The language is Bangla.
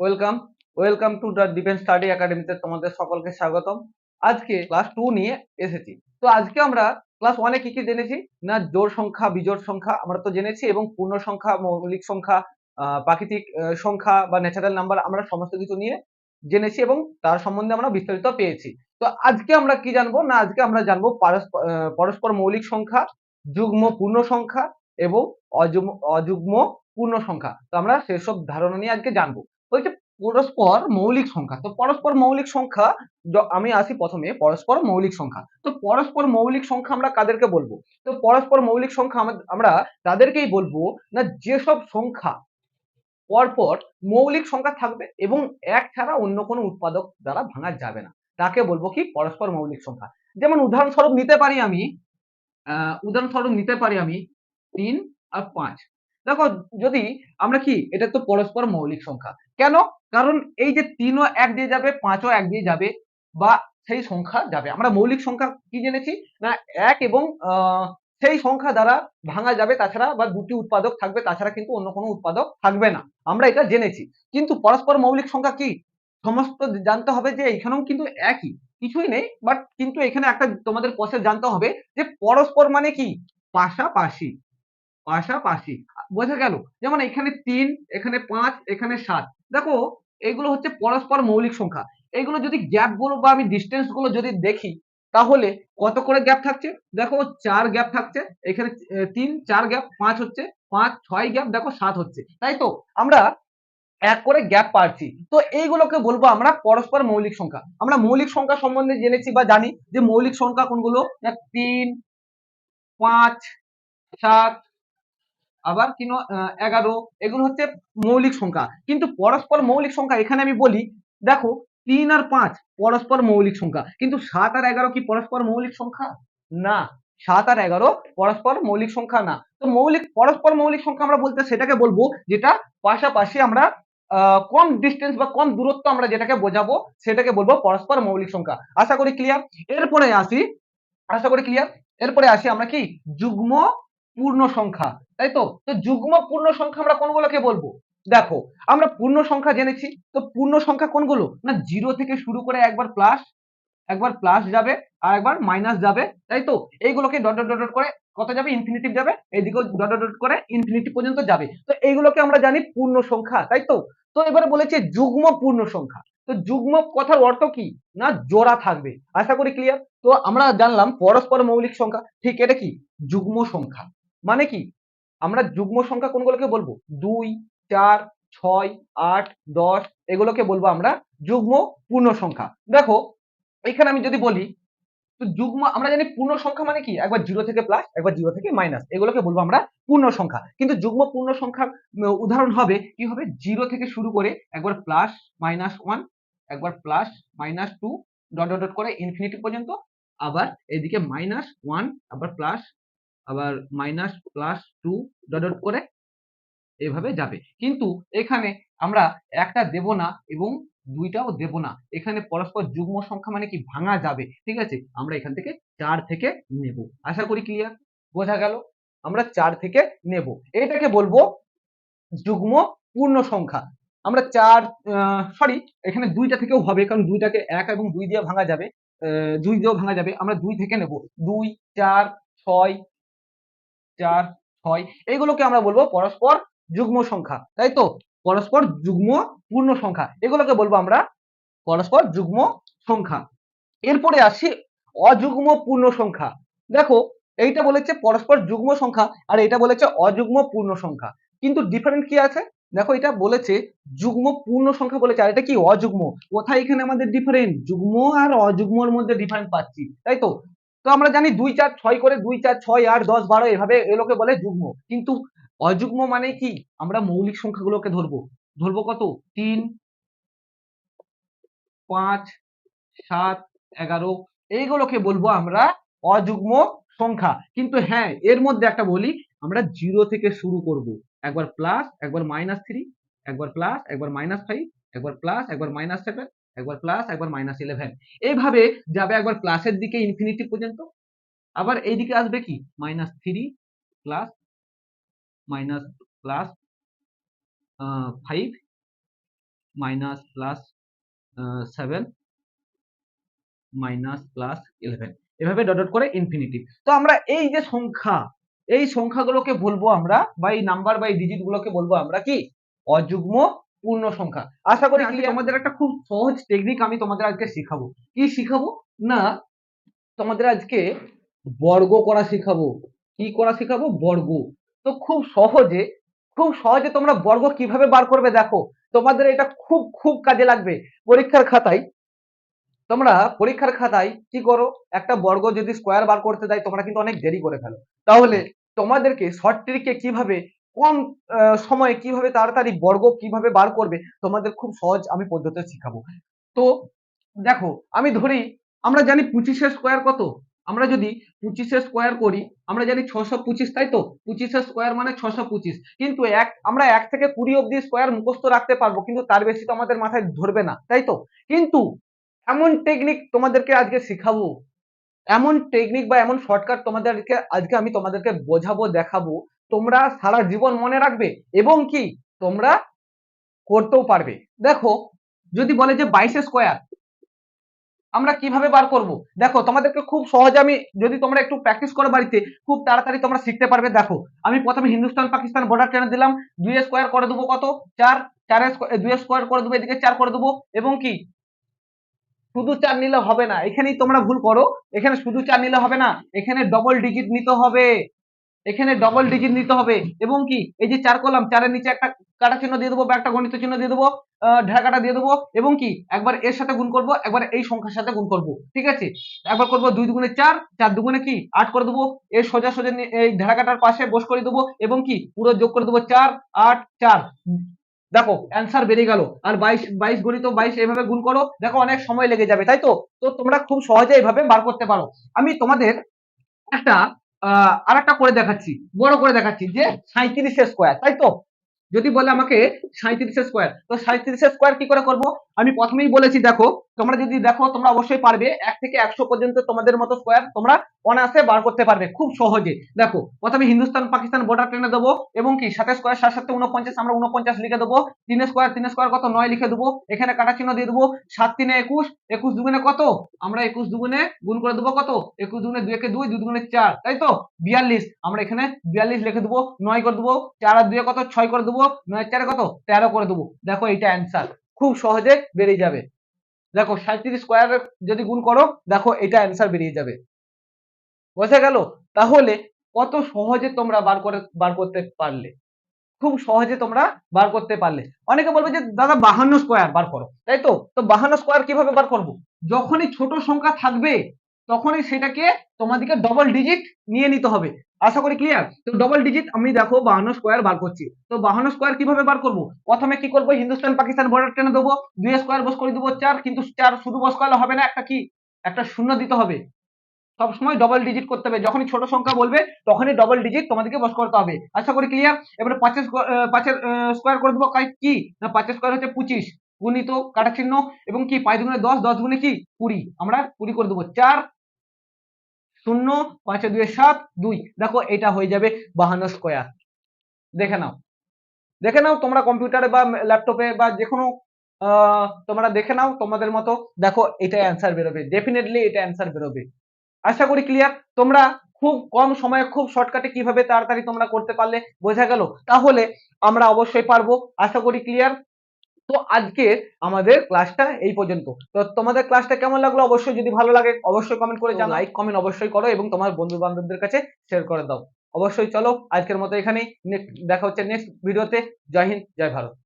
Welcome welcome to the defence study একাডেমিতে তোমাদের সকলকে স্বাগতম। আজকে ক্লাস টু নিয়ে এসেছি। তো আজকে আমরা ক্লাস ওয়ানে কি কি জেনেছি? না, জোর সংখ্যা, বিজোড় সংখ্যা আমরা তো জেনেছি এবং পূর্ণ সংখ্যা, মৌলিক সংখ্যা প্রাকৃতিক সংখ্যা বা ন্যাচারাল নাম্বার আমরা সমস্ত কিছু নিয়ে জেনেছি এবং তার সম্বন্ধে আমরা বিস্তারিত পেয়েছি। তো আজকে আমরা কি জানব? না, আজকে আমরা জানব পরস্পর মৌলিক সংখ্যা, যুগ্ম পূর্ণ সংখ্যা এবং অযুগ্ম অযুগ্ম পূর্ণ সংখ্যা। তো আমরা সেসব ধারণা নিয়ে আজকে জানব। বলছে পরস্পর মৌলিক সংখ্যা। তো পরস্পর মৌলিক সংখ্যা আমি আসি প্রথমে পরস্পর মৌলিক সংখ্যা। তো পরস্পর মৌলিক সংখ্যা আমরা কাদেরকে বলব? তো পরস্পর মৌলিক সংখ্যা আমরা তাদেরকেই বলব না যেসব সংখ্যা পরপর মৌলিক সংখ্যা থাকবে এবং এক ছাড়া অন্য কোনো উৎপাদক দ্বারা ভাঙা যাবে না। তাকে বলব কি? পরস্পর মৌলিক সংখ্যা। যেমন উদাহরণস্বরূপ নিতে পারি আমি আহ, উদাহরণস্বরূপ নিতে পারি আমি তিন আর পাঁচ। দেখো, যদি আমরা কি, এটা তো পরস্পর মৌলিক সংখ্যা। কেন? কারণ এই যে তিনও এক দিয়ে যাবে, পাঁচও এক দিয়ে যাবে, বা সেই সংখ্যা যাবে। আমরা মৌলিক সংখ্যা কি জেনেছি? না, এক এবং সেই সংখ্যা দ্বারা ভাঙা যাবে তাছাড়া, বা দুটি উৎপাদক থাকবে তাছাড়া কিন্তু অন্য কোনো উৎপাদক থাকবে না। আমরা এটা জেনেছি। কিন্তু পরস্পর মৌলিক সংখ্যা কি? সমস্ত জানতে হবে যে এখানেও কিন্তু একই। কিছুই নেই বাট কিন্তু এখানে একটা তোমাদের প্রসেস জানতে হবে যে পরস্পর মানে কি? পাশাপাশি। পাশাপাশি, বোঝা গেল, যেমন এখানে তিন, এখানে পাঁচ, এখানে সাত। দেখো, এগুলো হচ্ছে পরস্পর মৌলিক সংখ্যা। এগুলো যদি গ্যাপগুলো বা আমি ডিস্টেন্সগুলো যদি দেখি, তাহলে কত করে গ্যাপ থাকছে? দেখো, চার গ্যাপ থাকছে, এখানে তিন, চার গ্যাপ পাঁচ হচ্ছে, পাঁচ, ছয় গ্যাপ দেখো, সাত হচ্ছে। তাই তো? আমরা এক করে গ্যাপ পাচ্ছি। তো এইগুলোকে বলব আমরা পরস্পর মৌলিক সংখ্যা। আমরা মৌলিক সংখ্যা সম্বন্ধে জেনেছি বা জানি যে মৌলিক সংখ্যা কোনগুলো? তিন, পাঁচ, সাত আবার কি এগারো, এগুলো হচ্ছে মৌলিক সংখ্যা। কিন্তু পরস্পর মৌলিক সংখ্যা এখানে আমি বলি, দেখো, তিন আর পাঁচ পরস্পর মৌলিক সংখ্যা। কিন্তু সাত আর এগারো কি পরস্পর মৌলিক সংখ্যা? না, সাত আর এগারো পরস্পর মৌলিক সংখ্যা না। তো মৌলিক, পরস্পর মৌলিক সংখ্যা আমরা বলতে সেটাকে বলব, যেটা পাশাপাশি আমরা কম ডিস্টেন্স বা কম দূরত্ব আমরা যেটাকে বোঝাবো, সেটাকে বলব পরস্পর মৌলিক সংখ্যা। আশা করি ক্লিয়ার এরপরে আসি, আশা করি ক্লিয়ার এরপরে আসি আমরা কি? যুগ্ম পূর্ণ সংখ্যা, তাই তো? তো যুগ্ম পূর্ণ সংখ্যা আমরা কোনগুলোকে বলব? দেখো, আমরা পূর্ণ সংখ্যা জেনেছি, তো পূর্ণ সংখ্যা কোনগুলো? না জিরো থেকে শুরু করে একবার প্লাস একবার প্লাস যাবে আর একবার মাইনাস যাবে, তাই তো? এইগুলোকে ডট ডট ডট করে কত যাবে? ইনফিনিটিভ যাবে, এইদিকেও ডট ডট করে ইনফিনিটি পর্যন্ত যাবে। তো এইগুলোকে আমরা জানি পূর্ণ সংখ্যা, তাই তো? তো এবারে বলেছে যুগ্ম পূর্ণ সংখ্যা, তো যুগ্ম কথার অর্থ কি? না, জোড়া থাকবে। আশা করি ক্লিয়ার তো আমরা জানলাম পরস্পর মৌলিক সংখ্যা, ঠিক এটা কি? যুগ্ম সংখ্যা। মানে কি? আমরা যুগ্ম সংখ্যা কোনগুলোকে বলব? দুই, চার, ছয়, আট, দশ, এগুলোকে বলব আমরা যুগ্ম পূর্ণ সংখ্যা। দেখো, এখানে আমি যদি বলি, তো যুগ্ম, আমরা জানি পূর্ণ সংখ্যা মানে কি? একবার জিরো থেকে প্লাস একবার জিরো থেকে মাইনাস এগুলোকে বলব আমরা পূর্ণ সংখ্যা। কিন্তু যুগ্ম পূর্ণ সংখ্যার উদাহরণ হবে কি হবে? জিরো থেকে শুরু করে একবার প্লাস মাইনাস ওয়ান একবার plus minus two dot dot করে ইনফিনিটি পর্যন্ত, আবার এদিকে মাইনাস ওয়ান আবার প্লাস আবার মাইনাস প্লাস টু ডট করে এভাবে যাবে। কিন্তু এখানে আমরা একটা দেব না এবং দুইটাও দেব না। এখানে পরস্পর যুগ্ম সংখ্যা মানে কি? ভাঙা যাবে। ঠিক আছে? আমরা এখান থেকে চার থেকে নেব। আশা করি ক্লিয়ার বোঝা গেল? আমরা চার থেকে নেব। এটাকে বলব যুগ্ম পূর্ণ সংখ্যা। আমরা চার সরি এখানে দুইটা থেকেও হবে কারণ দুইটাকে এক এবং দুই দিয়ে ভাঙা যাবে। দুই দিয়েও ভাঙা যাবে। আমরা দুই থেকে নেব। দুই, চার, ছয় চার, ছয় এইগুলোকে আমরা বলব পরস্পর যুগ্ম সংখ্যা, তাই তো? পরস্পর যুগ্ম পূর্ণ সংখ্যা, এগুলোকে বলব আমরা পরস্পর যুগ্ম সংখ্যা। এরপরে আসি অযুগ্ম পূর্ণ সংখ্যা। দেখো, এইটা বলেছে পরস্পর যুগ্ম সংখ্যা আর এটা বলেছে অযুগ্ম পূর্ণ সংখ্যা। কিন্তু ডিফারেন্ট কি আছে? দেখো, এটা বলেছে যুগ্ম পূর্ণ সংখ্যা বলেছে আর এটা কি? অযুগ্ম। কোথায় এখানে আমাদের ডিফারেন্ট যুগ্ম আর অযুগ্মর মধ্যে ডিফারেন্ট পাচ্ছি, তাই তো? তো আমরা জানি দুই চার ছয় করে দুই চার ছয় আট দশ বারো এভাবে এগুলোকে বলে যুগ্ম। কিন্তু অযুগ্ম মানে কি? আমরা মৌলিক সংখ্যাগুলোকে ধরবো। ধরবো কত? তিন, পাঁচ, সাত, এগারো। এইগুলোকে বলব আমরা অযুগ্ম সংখ্যা। কিন্তু হ্যাঁ এর মধ্যে একটা বলি, আমরা জিরো থেকে শুরু করব। একবার প্লাস একবার মাইনাস থ্রি একবার প্লাস একবার মাইনাস ফাইভ একবার প্লাস একবার মাইনাস সেভেন একবার প্লাস একবার মাইনাস ইলেভেন এইভাবে যাবে একবার প্লাসের দিকে ইনফিনিটি পর্যন্ত। আবার এইদিকে আসবে কি? Minus three plus minus plus five minus plus seven minus plus eleven এভাবে ডট ডট করে ইনফিনিটি তো আমরা এই যে সংখ্যা, এই সংখ্যাগুলোকে বলব আমরা বা এই নাম্বার বা এই ডিজিট গুলোকে বলব আমরা কি? অযুগ্ম পূর্ণ সংখ্যা। আশা করি কি তোমাদের একটা খুব সহজ টেকনিক আমি তোমাদের আজকে শিখাবো। কি শিখাবো? না তোমাদের আজকে বর্গ করা শিখাবো। কি করা শিখাবো? বর্গ। তো খুব সহজে খুব সহজে তোমরা বর্গ কীভাবে বার করবে দেখো। তোমাদের এটা খুব খুব কাজে লাগবে। পরীক্ষার খাতায় তোমরা পরীক্ষার খাতায় কি করো? একটা বর্গ যদি স্কোয়ার বার করতে দেয় তোমরা কিন্তু অনেক দেরি করে ফেলো। তাহলে তোমাদেরকে শর্ট ট্রিকে কীভাবে কম সময়ে কীভাবে তাড়াতাড়ি বর্গ কীভাবে বার করবে, তোমাদের খুব সহজ আমি পদ্ধতি শিখাবো। তো দেখো, আমি ধরি, আমরা জানি পঁচিশের স্কোয়ার কত? আমরা যদি পঁচিশের স্কোয়ার করি, আমরা জানি ছশো পঁচিশ, তাই তো? পঁচিশের স্কোয়ার মানে ছশো পঁচিশ। কিন্তু এক, আমরা এক থেকে কুড়ি অব্দি স্কোয়ার মুখস্থ রাখতে পারব, কিন্তু তার বেশি তো আমাদের মাথায় ধরবে না, তাই তো? কিন্তু এমন টেকনিক তোমাদেরকে আজকে শিখাবো। এমন টেকনিক বা এমন শর্টকাট তোমাদেরকে, আজকে আমি তোমাদেরকে বোঝাবো, দেখাবো তোমরা সারা জীবন মনে রাখবে এবং কি তোমরা করতেও পারবে। দেখো, যদি বলে যে বাইশে স্কোয়ার আমরা কীভাবে বার করব? দেখো, তোমাদেরকে খুব সহজে আমি, যদি তোমরা একটু প্র্যাকটিস করো বাড়িতে, খুব তাড়াতাড়ি তোমরা শিখতে পারবে। দেখো, আমি প্রথমে হিন্দুস্তান, পাকিস্তান বর্ডার টেনে দিলাম। দুই স্কোয়ার করে দেবো কত? চার, চারের দুই স্কোয়ার করে দেবো, এদিকে চার করে দেবো, এবং কি? শুধু চার নিলে হবে না। এখানেই তোমরা ভুল করো। এখানে শুধু চার নিলে হবে না। এখানে ডবল ডিজিট নিতে হবে। এখানে ডবল ডিজিট নিতে হবে। এবং কি? এই যে চার কলাম, চারের নিচে একটা কাটা চিহ্ন দিয়ে দেবো বা একটা গণিত চিহ্ন দিয়ে দেবো ঢাকাটা দিয়ে দেবো। এবং কি? একবার এর সাথে গুণ করব, একবার এই সংখ্যার সাথে গুণ করব। ঠিক আছে? একবার করব দুই দুগুণে চার চার দুগুণে কি? আট করে দেবো। এর সোজা সোজা এই ঢাকাটার পাশে বস করে দেবো এবং কি? পুরো যোগ করে দেবো চার, আট, চার। দেখো অ্যান্সার বেরিয়ে গেল। আর বাইশ বাইশ গণিত বাইশ এভাবে গুণ করো, দেখো অনেক সময় লেগে যাবে, তাই তো? তো তোমরা খুব সহজে এইভাবে বার করতে পারো। আমি তোমাদের একটা আর একটা করে দেখাচ্ছি, বড় করে দেখাচ্ছি যে সাঁত্রিশের স্কোয়ার তাই তো? যদি বলে আমাকে সাঁত্রিশের স্কোয়ার তো সাঁত্রিশের স্কোয়ার কি করে করব? আমি প্রথমেই বলেছি, দেখো, তোমরা যদি দেখো, তোমরা অবশ্যই পারবে। এক থেকে একশো পর্যন্ত তোমাদের মতো স্কোয়ার তোমরা অনায়াসে বার করতে পারবে, খুব সহজে। দেখো, প্রথমে হিন্দুস্তান, পাকিস্তান বর্ডার টেনে দেবো এবং কি, সাথে স্কোয়ার সাত সাথে উনপঞ্চাশ আমরা উনপঞ্চাশ লিখে দেবো। তিন স্কোয়ার তিন স্কোয়ার কত? নয় লিখে দেবো। এখানে কাটা চিহ্ন দিয়ে দেবো, সাত তিনে একুশ একুশ দুগুণে কত? আমরা একুশ দুগুণে গুণ করে দেবো কত? একুশ দুগুণে দুই একে দুই দুই দুগুণে চার, তাই তো? বিয়াল্লিশ, আমরা এখানে বিয়াল্লিশ লিখে দেবো, নয় করে দেবো, চার আর দুয়ে কত? ছয় করে দেবো, নয় চারে কত? তেরো করে দেবো। দেখো এইটা অ্যান্সার খুব সহজে বেরিয়ে যাবে। দেখো সাঁত্রিশ স্কোয়ার যদি গুণ করো, দেখো এটা অ্যান্সার বেরিয়ে যাবে। বোঝা গেল? তাহলে কত সহজে তোমরা বার করে, বার করতে পারলে? খুব সহজে তোমরা বার করতে পারলে। অনেকে বলবে যে, দাদা, বাহান্ন স্কোয়ার বার করো। তাই তো? তো বাহান্ন স্কোয়ার কীভাবে বার করব? যখনই ছোট সংখ্যা থাকবে তখনই সেটাকে তোমাদেরকে ডবল ডিজিট নিয়ে নিতে হবে। আশা করি ক্লিয়ার তো ডবল ডিজিট আমি দেখো বাহান্ন স্কোয়ার বার করছি। তো বাহান্ন স্কোয়ার কীভাবে বার করব? প্রথমে কি করব? হিন্দুস্তান পাকিস্তান বর্ডার টেনে দেবো। দুই স্কোয়ার বস করে দেবো, চার। কিন্তু চার শুধু বস করলে হবে না, একটা কি? একটা শূন্য দিতে হবে। সবসময় ডবল ডিজিট করতে হবে। যখনই ছোট সংখ্যা বলবে, তখনই ডবল ডিজিট তোমাদেরকে বস করতে হবে। আশা করি ক্লিয়ার এবারে পাঁচের পাঁচের স্কোয়ার করে দেবো কি? না, পাঁচের স্কোয়ার হচ্ছে পঁচিশ। গুণিত কাটা চিহ্ন এবং কি? পাঁচ দুগুণে দশ দশ গুণে কি? কুড়ি। আমরা কুড়ি করে দেবো। চার শূন্য, পাঁচে দুয়ে সাত, দুই। দেখো, এটা হয়ে যাবে বাহান্ন স্কোয়ার দেখে নাও। দেখে নাও, তোমরা কম্পিউটারে বা ল্যাপটপে বা যে কোনো তোমরা দেখে নাও তোমাদের মতো। দেখো, এটা অ্যান্সার বেরোবে। ডেফিনেটলি এটা অ্যান্সার বেরোবে। আশা করি ক্লিয়ার তোমরা খুব কম সময়ে, খুব শর্টকাটে কীভাবে তাড়াতাড়ি তোমরা করতে পারলে বোঝা গেল? তাহলে আমরা অবশ্যই পারব। আশা করি ক্লিয়ার তো আজকে আমাদের ক্লাসটা এই পর্যন্ত। তো তোমাদের ক্লাসটা কেমন লাগল? অবশ্যই যদি ভালো লাগে অবশ্যই কমেন্ট করে জানাও। লাইক কমেন্ট অবশ্যই করো এবং তোমার বন্ধু বান্ধবদের কাছে শেয়ার করে দাও। অবশ্যই চলো আজকের মতো এখানেই। নেক্সট দেখা হচ্ছে নেক্সট ভিডিওতে জয় হিন্দ জয় ভারত।